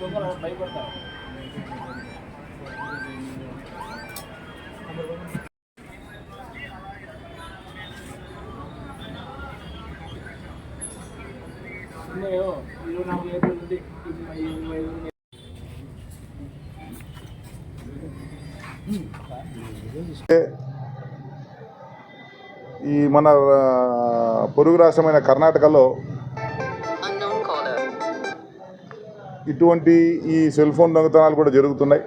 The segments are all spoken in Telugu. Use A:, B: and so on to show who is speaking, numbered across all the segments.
A: దొంగలు భయపడతారు ఉన్నాయో ఇరవై నాలుగు ఇరవై ఇరవై ఐదు
B: ఈ మన పొరుగు రాష్ట్రమైన కర్ణాటకలో ఇటువంటి ఈ సెల్ ఫోన్ దొంగతనాలు కూడా జరుగుతున్నాయి.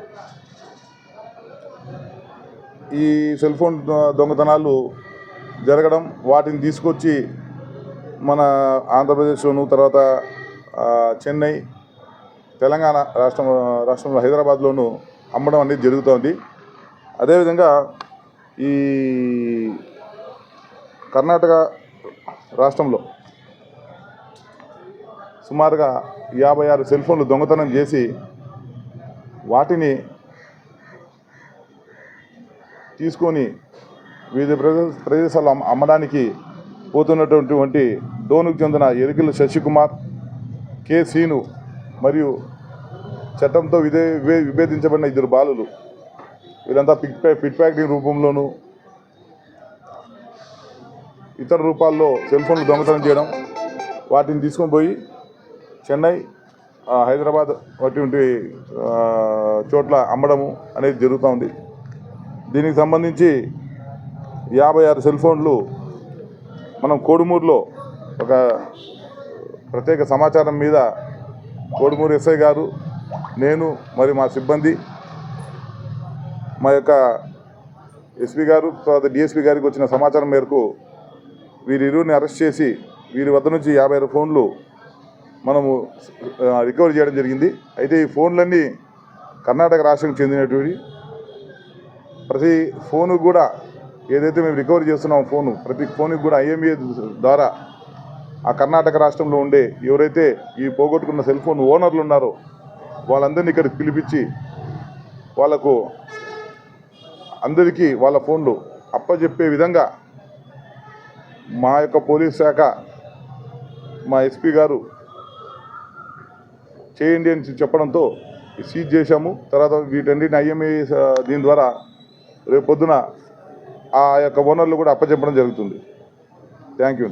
B: ఈ సెల్ ఫోన్ దొంగతనాలు జరగడం వాటిని తీసుకొచ్చి మన ఆంధ్రప్రదేశ్లోను తర్వాత చెన్నై తెలంగాణ రాష్ట్రం రాష్ట్రంలో హైదరాబాద్లోను అమ్మడం అనేది జరుగుతోంది. అదేవిధంగా ఈ కర్ణాటక రాష్ట్రంలో సుమారుగా యాభై ఆరు సెల్ ఫోన్లు దొంగతనం చేసి వాటిని తీసుకొని వివిధ ప్రదేశ ప్రదేశాల్లో అమ్మడానికి పోతున్నటువంటి డోనుకు చెందిన ఎరికిల శశికుమార్ కె. సీను మరియు చట్టంతో విధే విభేదించబడిన ఇద్దరు బాలులు. వీరంతా పిక్ ఫిట్ పిట్ ప్యాకింగ్ రూపంలోనూ ఇతర రూపాల్లో సెల్ ఫోన్లు దొంగతనం చేయడం వాటిని తీసుకొని పోయి చెన్నై హైదరాబాద్ అటువంటి చోట్ల అమ్మడము అనేది జరుగుతూ ఉంది దీనికి సంబంధించి యాభై ఆరు సెల్ ఫోన్లు మనం కోడుమూరులో ఒక ప్రత్యేక సమాచారం మీద కోడుమూరు ఎస్ఐ గారు నేను మరి మా సిబ్బంది మా యొక్క ఎస్పీ గారు తర్వాత డిఎస్పీ గారికి వచ్చిన సమాచారం మేరకు వీరిరువురిని అరెస్ట్ చేసి వీరి వద్ద నుంచి యాభై ఆరు ఫోన్లు మనము రికవరీ రికవర్ చేయడం జరిగింది. అయితే ఈ ఫోన్లన్నీ కర్ణాటక రాష్ట్రం చెందినటువంటి ప్రతి ఫోను కూడా ఏదైతే మేము రికవర్ చేస్తున్నాం ఫోను ప్రతి ఫోన్కి కూడా ఐఎంఏ ద్వారా ఆ కర్ణాటక రాష్ట్రంలో ఉండే ఎవరైతే ఈ పోగొట్టుకున్న సెల్ ఫోన్ ఓనర్లు ఉన్నారో వాళ్ళందరినీ ఇక్కడికి పిలిపించి వాళ్ళకు అందరికీ వాళ్ళ ఫోన్లు అప్పజెప్పే విధంగా మా యొక్క పోలీస్ శాఖ మా ఎస్పీ గారు చేయండి అని చెప్పడంతో సీజ్ చేశాము. తర్వాత వీటన్నిటిని ఐఎంఏ దీని ద్వారా రేపు పొద్దున ఆ యొక్క ఓనర్లు కూడా అప్పచెప్పడం జరుగుతుంది. Thank you